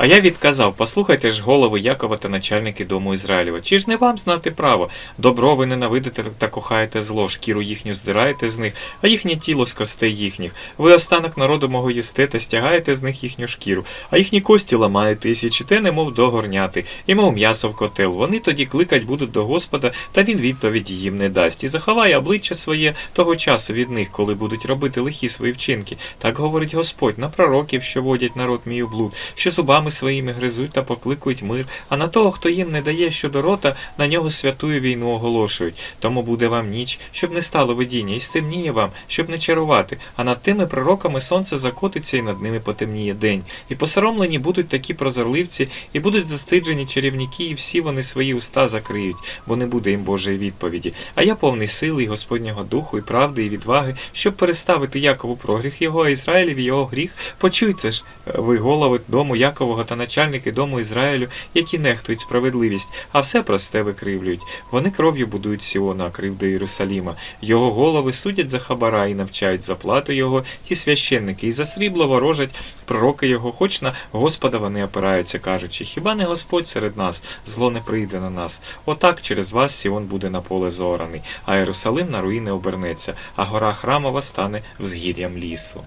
А я відказав: послухайте ж голови Якова та начальники дому Ізраїлєва. Чи ж не вам знати право? Добро ви ненавидите та кохаєте зло, шкіру їхню здираєте з них, а їхнє тіло з костей їхніх. Ви останок народу мого їсте та стягаєте з них їхню шкіру, а їхні кості ламаєте і січите, немов до горняти, і мов м'ясо в котел. Вони тоді кликать будуть до Господа, та він відповіді їм не дасть. І заховає обличчя своє того часу від них, коли будуть робити лихі свої вчинки. Так говорить Господь на пророків, що водять народ мій у блуд, що зубами своїми гризуть та покликують мир, а на того, хто їм не дає щодо рота, на нього святую війну оголошують. Тому буде вам ніч, щоб не стало видіння, і стемніє вам, щоб не чарувати. А над тими пророками сонце закотиться, і над ними потемніє день. І посоромлені будуть такі прозорливці, і будуть застиджені чарівники, і всі вони свої уста закриють, бо не буде їм Божої відповіді. А я повний сили і Господнього духу, і правди, і відваги, щоб переставити Якову прогріх його, а Ізраїлеві його гріх. Почуйте ж, е, ви голови дому Якового та начальники дому Ізраїлю, які нехтують справедливість, а все просте викривлюють. Вони кров'ю будують Сіона, кривди Єрусаліма. Його голови судять за хабара і навчають за плату його ті священники, і за срібло ворожать пророки його, хоч на Господа вони опираються, кажучи, хіба не Господь серед нас, зло не прийде на нас. Отак через вас Сіон буде на поле зораний, а Єрусалим на руїни обернеться, а гора храмова стане взгір'ям лісу.